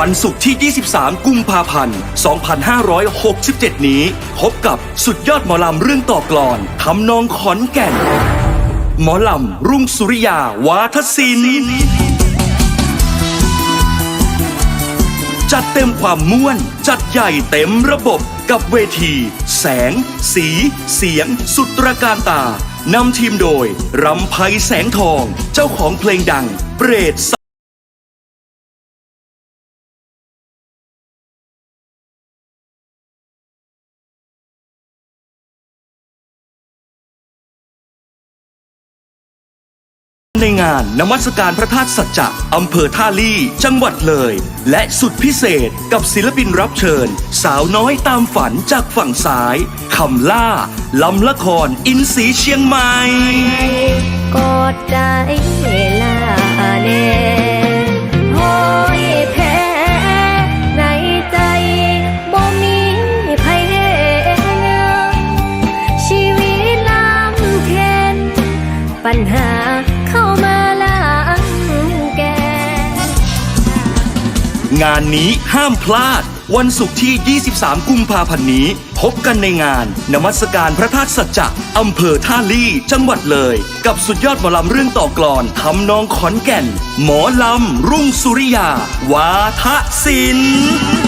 วันศุกร์ที่ 23 กุมภาพันธ์ 2567 นี้ พบกับสุดยอดหมอลำเรื่องต่อกลอนทำนองขอนแก่น หมอลำรุ่งสุริยา วาทศิลป์จัดเต็มความม่วน จัดใหญ่เต็มระบบกับเวที แสง สี เสียง สุดตระการตานำทีมโดยรำไพแสงทอง เจ้าของเพลงดัง เปรต ในงานนมัสการพระธาตุสัจจะอำเภอท่าลี่ จังหวัดเลย และสุดพิเศษกับศิลปินรับเชิญ สาวน้อยตามฝันจากฝั่งซ้ายคำล่าลำละครอินสีเชียงใหม่กอดใจ ปัญหาเข้ามาลังแก งานนี้ห้ามพลาด วันศุกร์ที่ 23 กุมภาพันธ์นี้ พบกันในงาน นมัสการพระธาตุสัจจะอำเภอท่าลี่ จังหวัดเลย กับสุดยอดหมอลำเรื่องต่อกลอนทำนองขอนแก่น หมอลำ รุ่งสุริยา วาทศิลป์